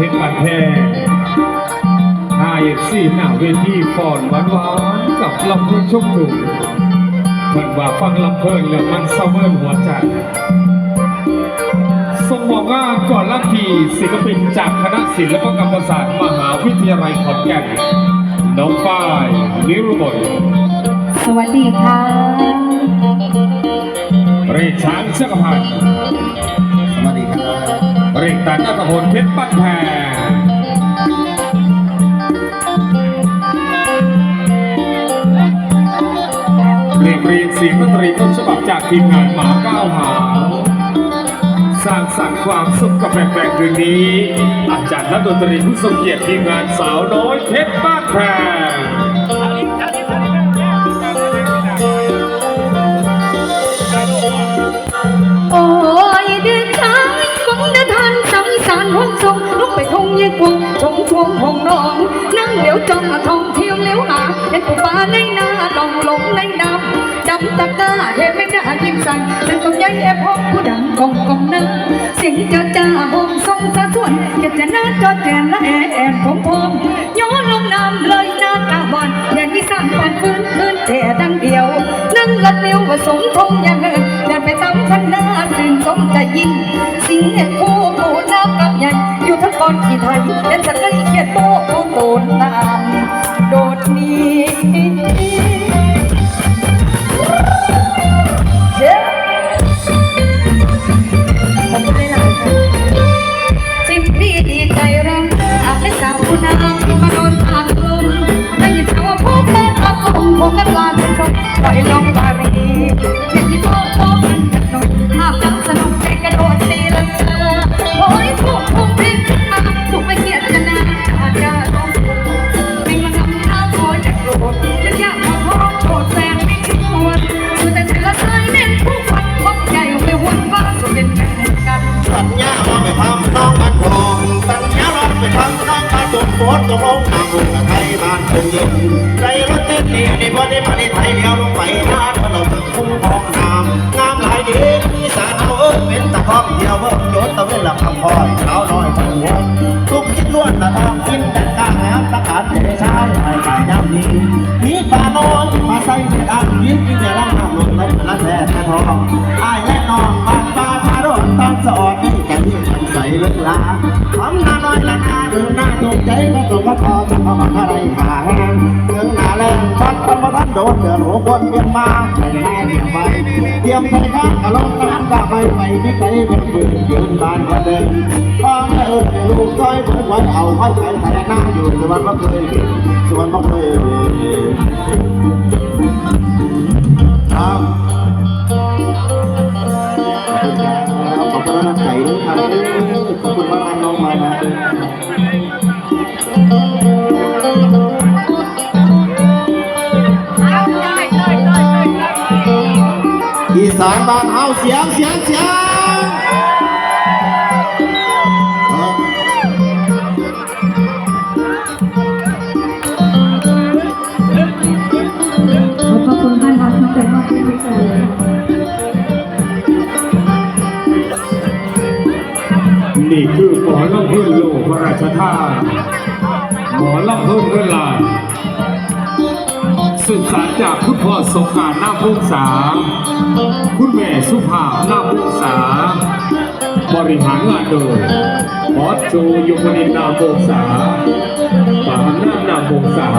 เพชรบันแพงไอเอฟซีหน้าเวทีฟอนหวานหวานกับลำเพลินชมดูเพิ่นว่าฟังลำเพลินแล้วมันเศร้าเมินหัวใจส่งบอกว่าก่อนลักทีศิลปินจากคณะศิลปกรรมศาสตร์มหาวิทยาลัยขอนแก่นน้องฝ้ายนิรุบลสวัสดีค่ะเรช้างเชือกพันธ์ เรกตันอัตพลเพชรบ้นแพงเรียบเรียงเสียงดนตรีต้นฉบับจากทีมงานหมาก้าวหางสร้างสรรค์ความสุขกับแฟนๆคืนนี้ อาจารย์นักดนตรีผู้ทรงเกียรติทีมงานสาวน้อยเพชรบ้านแพง ลุกไปทงยี่กวงชงทวงห้องนอนนั่งเหลียวจ้องท่องเที่ยวเลี้ยวหาเห็นปูปลาในนาลองลงในน้ำดำตะกร้าเห็นไม่ได้ยิ้มสั่นฉันต้องย้ายแอบ อนที่ไทยเล่นสักได้เขียนโต๊ะโดดน้ำโดดนี้ งามหลายดีมีสารเอาเอิ้นเป็นตะพองเดียวเบิ่งโยนตะเวนหลับคำพอยสาวน้อยผัวทุกคิดล้วนละทองกินแต่ข้างน้ำตะการเดชายไอ้กายน้ำนี้มีปลาโนอนมาใส่ในอ่างยิ้มกินในร่างน้ำลงในละแท้แท้ทองไอ้และน้องบ้านปลาทารอนตามสอดให้กันที่ใส่เลิกลาทำนาน้อยละ นาเดินหน้าตกใจก็ตกก็พอจะเข้ามาอะไรหาแห้งถึงหน้าแรงพัดคนมาทันโดนเดือดหัวคนเตรียมมาแม่เตรียมไปเตรียมใส่ข้างกะลงน้ำกะไปไปไม่ไกลเป็นฝืนยืนบานกระเด็นพ่อแม่เอ๋ยลูกต้อยเพิ่งวันเอาค่อยไปไทยหน้าอยู่สวนบ่เคยสวนบ่เคยครับ อีสนบ้านเฮาเสียงเสียงเสียงเอขอบพระคุณท่านรักน้องเป็นมากที่สุดเลยนี่คือหมอลำเพื่อนโลกพระราชทานหมอลำเพื่อนเพื่อนลาน สืบสารจากคุณพ่อสงกรารหน้าพุ่งสา คุณแม่สุภาพหน้าพุ่งสา บริหารงานโดยบอสโจยมนินนาโพงษาปาหน้านาโพงษา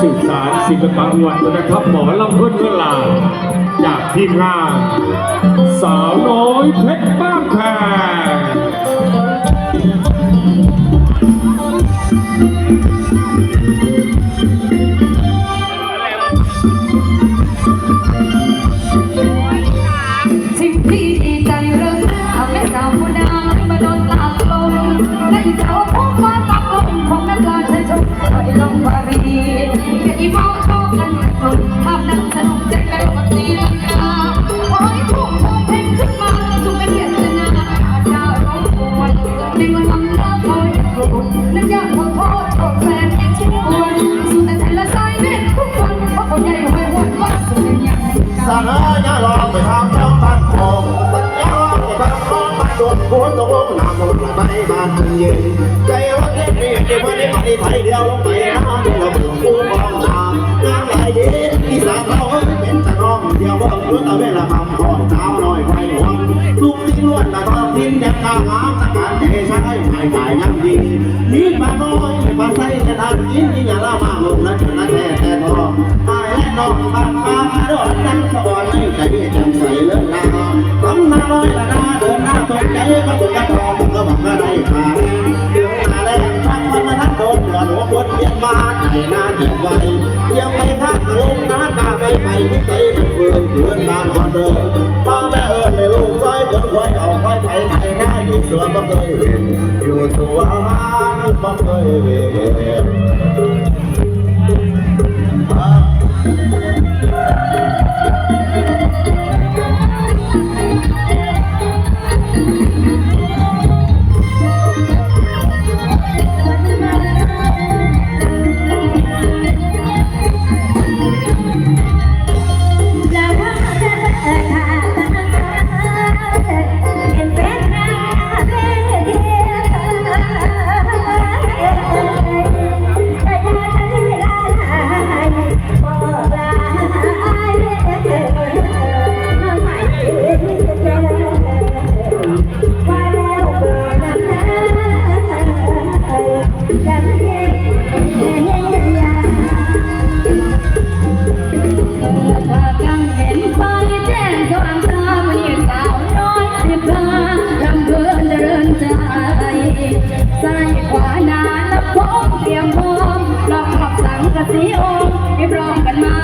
สืบสารศิลปะวัฒนธรรมหมอลำเพื่อนเพื่อนลา จากทีมงาน สาวน้อยเพชรบ้านแพง มาให้บ้านเย็นใจรักเล่นเนเดี๋ยวมาได้ไปไทยเดียวลงไปน้ำเราบุกคู่ควาตามน้ำไหลเย็นที่สามเราเป็นใเดียวเบิ่งเรื่องเวลาทำคอยเท้าน้อยไฟหวังลูกที่ล้วนตะทองทิ้นแดงตาหามตะการใจใช้ไม่ขายยังดีนี่ปลาน้อยปลาใส่กระดานกินนี่อย่าละมาลงนะเถอะนะแท้แต่ทองตายและนองปลาปลาดอนนั่งสะบอนให้ใจจำใส่เลิศนาทำนาน้อยละนาเดินหน้าตกใจก็ตกกระทองก็บอกว่าได้ขาดเดือดมาแรงทักมันมาทักโดนหลอนหัวคนเยียนมาใจหน้าเดียวไว้ยังไม่ทักลงน้าตา ไปไปไม่ใจมันเฟื่องเฟื่อนตามคอนเดิมพ่อแม่เอิญไม่ลูกร้อยคนคอยออกคอยไปไหนหน้าอยู่สวนบ่เคยเห็นอยู่ตัวบ้านบ่เคยเห็น เห็นอยากพากันเห็นไฟแจ้งสว่างตามันาน้อยสิบพบเตรียมพร้อมรอบขับสังกะสีโอมให้พร้อมกันมา